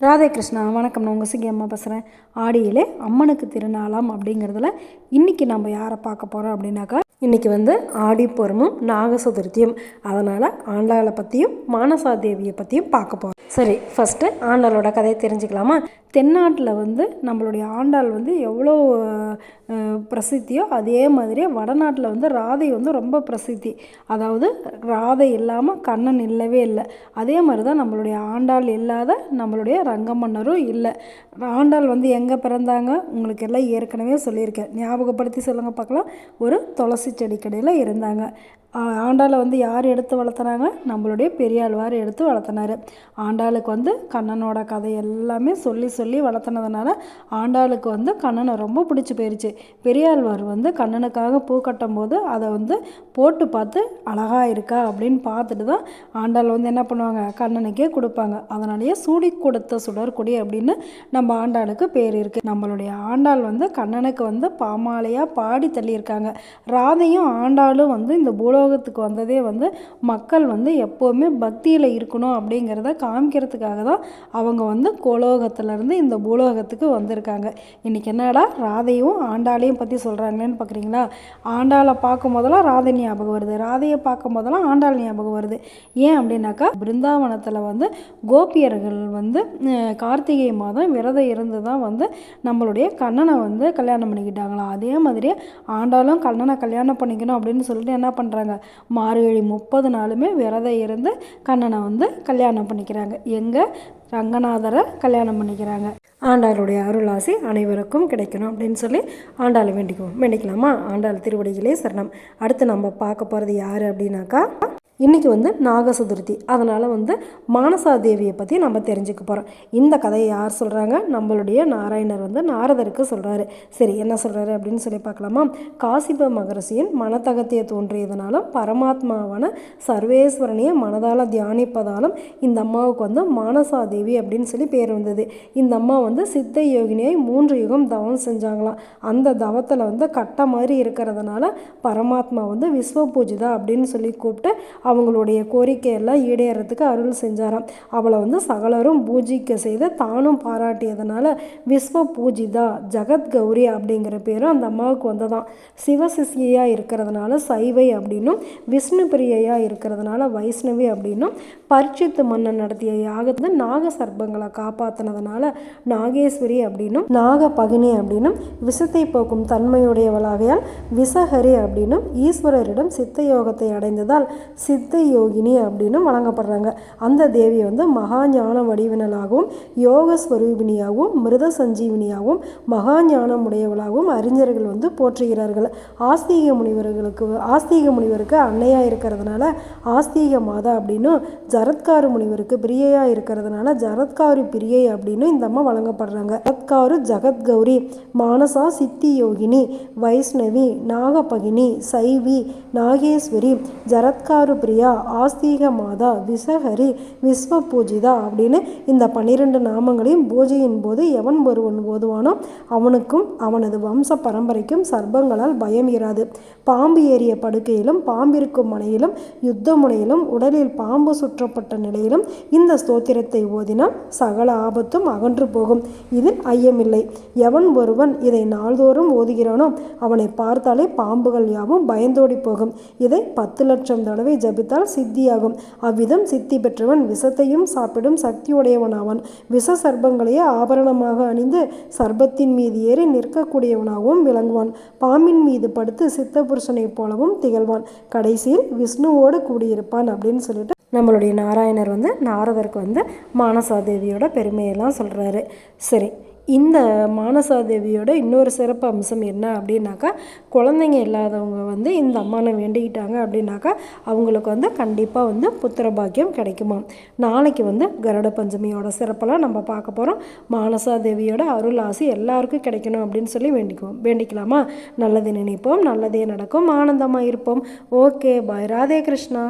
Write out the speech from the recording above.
ராதே கிருஷ்ணா வணக்கம். நான் உங்கள் சிங்கி அம்மா பேசுகிறேன் ஆடியிலே அம்மனுக்கு திருநாளாம் அப்படிங்கிறதுல இன்றைக்கி நம்ம யாரை பார்க்க போகிறோம் அப்படின்னாக்கா இன்றைக்கி வந்து ஆடி பூரமும் நாக சதுர்த்தியும் அதனால் ஆண்டாளை பற்றியும் மானசா தேவியை பற்றியும் பார்க்க போகிறோம் சரி ஃபஸ்ட்டு ஆண்டாளோட கதையை தெரிஞ்சுக்கலாமா? தென்னாட்டில் வந்து நம்மளுடைய ஆண்டாள் வந்து எவ்வளோ பிரசித்தியோ அதே மாதிரியே வடநாட்டில் வந்து ராதை வந்து ரொம்ப பிரசித்தி. அதாவது ராதை இல்லாமல் கண்ணன் இல்லவே இல்லை. அதே மாதிரி தான் நம்மளுடைய ஆண்டாள் இல்லாத நம்மளுடைய ரங்கமன்னரும் இல்லை. ஆண்டாள் வந்து எங்கே பிறந்தாங்க? உங்களுக்கு எல்லாம் ஏற்கனவே சொல்லியிருக்கேன். ஞாபகப்படுத்தி சொல்லுங்கள் பார்க்கலாம். ஒரு துளசி செடிக்கடையில் இருந்தாங்க. ஆண்டாளை வந்து யார் எடுத்து வளர்த்துனாங்க? நம்மளுடைய பெரியாழ்வார் எடுத்து வளர்த்துனாரு. ஆண்டாளுக்கு வந்து கண்ணனோட கதை எல்லாமே சொல்லி சொல்லி வளர்த்துனதுனால ஆண்டாளுக்கு வந்து கண்ணனை ரொம்ப பிடிச்சி போயிடுச்சு பெரியாழ்வார் வந்து கண்ணனுக்காக பூ கட்டும் போது அதை வந்து போட்டு பார்த்து அழகா இருக்கா அப்படின்னு பார்த்துட்டு தான் ஆண்டாள் வந்து என்ன பண்ணுவாங்க? கண்ணனுக்கே கொடுப்பாங்க. அதனாலேயே சூடி கொடுத்த சுடற்குடி அப்படின்னு நம்ம ஆண்டாளுக்கு பேர் இருக்குது நம்மளுடைய ஆண்டாள் வந்து கண்ணனுக்கு வந்து பாமாலையாக பாடி தள்ளியிருக்காங்க. ராதையும் ஆண்டாளும் வந்து இந்த பூலோகத்துக்கு வந்ததே வந்து மக்கள் வந்து எப்போவுமே பக்தியில் இருக்கணும் அப்படிங்கிறத காமிக்கிறதுக்காக தான் அவங்க வந்து கோலோகத்திலேருந்து இந்த பூலோகத்துக்கு வந்திருக்காங்க. இன்றைக்கி என்னடா ராதையும் ஆண்டாளையும் பற்றி சொல்கிறாங்களேன்னு பார்க்குறீங்களா ஆண்டாளை பார்க்கும் போதெல்லாம் ராதை ஞாபகம் வருது. ராதையை பார்க்கும் போதெல்லாம் ஆண்டாள் ஞாபகம் வருது. ஏன் அப்படின்னாக்கா பிருந்தாவனத்தில் வந்து கோபியர்கள் வந்து கார்த்திகை மாதம் விரதம் இருந்து தான் வந்து நம்மளுடைய கண்ணனை வந்து கல்யாணம் பண்ணிக்கிட்டாங்களாம். அதே மாதிரி ஆண்டாளும் கண்ணனை கல்யாணம் பண்ணிக்கணும் அப்படின்னு சொல்லிட்டு என்ன பண்ணுறாங்க மார்கழி முப்பது நாளுமே விரதம் இருந்து கண்ணனை வந்து கல்யாணம் பண்ணிக்கிறாங்க. எங்கே? ரங்கநாதரை கல்யாணம் பண்ணிக்கிறாங்க. ஆண்டாளுடைய அருளாசி அனைவருக்கும் கிடைக்கணும் அப்படின்னு சொல்லி ஆண்டாளை வேண்டிக்குவோம். வேண்டிக்கலாமா? ஆண்டாள் திருவடிகளே சரணம். அடுத்து நம்ம பார்க்க போகிறது யார் அப்படின்னாக்கா இன்றைக்கி வந்து நாக சதுர்த்தி அதனால் வந்து மானசா தேவியை பற்றி நம்ம தெரிஞ்சுக்க போகிறோம் இந்த கதையை யார் சொல்கிறாங்க நம்மளுடைய நாராயணர் வந்து நாரதருக்கு சொல்கிறாரு சரி என்ன சொல்கிறாரு அப்படின்னு சொல்லி பார்க்கலாமா? காசிப மகரிஷியின் மனத்தகத்தையை தோன்றியதுனாலும் பரமாத்மாவான சர்வேஸ்வரனையை மனதால் தியானிப்பதாலும் இந்த அம்மாவுக்கு வந்து மானசா தேவி அப்படின்னு சொல்லி பேர் வந்தது. இந்த அம்மா வந்து சித்த யோகினியாய் மூன்று யுகம் தவம் செஞ்சாங்களாம். அந்த தவத்தில் வந்து கட்ட மாதிரி இருக்கிறதுனால பரமாத்மா வந்து விஸ்வ பூஜிதா அப்படின்னு சொல்லி கூப்பிட்டு அவங்களுடைய கோரிக்கையெல்லாம் ஈடேறதுக்கு அருள் செஞ்சாராம். அவளை வந்து சகலரும் பூஜிக்க செய்து தானும் பாராட்டியதுனால விஸ்வ பூஜிதா ஜகத் கௌரி அப்படிங்கிற பேரும் அந்த அம்மாவுக்கு வந்ததாம். சிவசிஷியாக இருக்கிறதுனால சைவை அப்படின்னும் விஷ்ணு பிரியையாக இருக்கிறதுனால வைஷ்ணவி அப்படின்னும் பரிச்சித்து மன்னன் நடத்திய யாகத்தை நாக சர்ப்பங்களை காப்பாற்றினதுனால நாகேஸ்வரி அப்படின்னும் நாக பகினி அப்படின்னும் விஷத்தை போக்கும் தன்மையுடையவளாகையால் விஷஹரி அப்படின்னும் ஈஸ்வரரிடம் சித்த யோகத்தை அடைந்ததால் சித் சித்த யோகினி அப்படின்னு வழங்கப்படுறாங்க. அந்த தேவி வந்து மகா ஞான வடிவினலாகவும் யோக ஸ்வரூபிணியாகவும் மிருத சஞ்சீவினியாகவும் மகா ஞானம் உடையவளாகவும் அறிஞர்கள் வந்து போற்றுகிறார்கள். ஆஸ்தீக முனிவர்களுக்கு ஆஸ்தீக முனிவருக்கு அன்னையாக இருக்கிறதுனால ஆஸ்தீக மாதா அப்படின்னும் ஜரத்காரு முனிவருக்கு பிரியையாக இருக்கிறதுனால ஜரத்காரு பிரியை அப்படின்னு இந்த அம்மா வழங்கப்படுறாங்க. ஜரத்காரு ஜகத்கௌரி மானசா சித்தி யோகினி வைஷ்ணவி நாகபகினி சைவி நாகேஸ்வரி ஜரத்காரு பிரியா ஆஸ்தீக மாதா விசஹரி விஸ்வ பூஜிதா அப்படின்னு இந்த பன்னிரெண்டு நாமங்களையும் பூஜையின் போது எவன் ஒருவன் ஓதுவானோ அவனுக்கும் அவனது வம்ச பரம்பரைக்கும் சர்ப்பங்களால் பயம் இராது. பாம்பு ஏறிய படுக்கையிலும் பாம்பிருக்கும் மனையிலும் யுத்த முனையிலும் உடலில் பாம்பு சுற்றப்பட்ட நிலையிலும் இந்த ஸ்தோத்திரத்தை ஓதினால் சகல ஆபத்தும் அகன்று போகும். இதில் ஐயமில்லை. எவன் ஒருவன் இதை நாள்தோறும் ஓதுகிறானோ அவனை பார்த்தாலே பாம்புகள் யாவும் பயந்தோடி போகும். இதை பத்து லட்சம் தடவை ஜபித்தால் சித்தியாகும். அவ்விதம் சித்தி பெற்றவன் விஷத்தையும் சாப்பிடும் சக்தியுடையவனாவான். விஷ சர்பங்களையே ஆபரணமாக அணிந்து சர்பத்தின் மீது ஏறி நிற்கக்கூடியவனாகவும் விளங்குவான். பாம்பின் மீது படுத்து சித்த புருஷனைப் போலவும் திகழ்வான். கடைசியில் விஷ்ணுவோடு கூடியிருப்பான் அப்படின்னு சொல்லிட்டு நம்மளுடைய நாராயணர் வந்து நாரதருக்கு வந்து மானசாதேவியோட பெருமையெல்லாம் சொல்கிறாரு சரி இந்த மானசாதேவியோட இன்னொரு சிறப்பு அம்சம் என்ன அப்படின்னாக்கா குழந்தைங்க இல்லாதவங்க வந்து இந்த அம்மானை வேண்டிக்கிட்டாங்க அப்படின்னாக்கா அவங்களுக்கு வந்து கண்டிப்பாக வந்து புத்திர பாக்கியம் கிடைக்குமா? நாளைக்கு வந்து கருட பஞ்சமியோட சிறப்பெல்லாம் நம்ம பார்க்க போகிறோம் மானசாதேவியோட அருள் ஆசி எல்லாருக்கும் கிடைக்கணும் அப்படின்னு சொல்லி வேண்டிக்குவோம். வேண்டிக்கலாமா? நல்லது நினைப்போம் நல்லதே நடக்கும் ஆனந்தமாக இருப்போம். Okay bye. ராதே கிருஷ்ணா.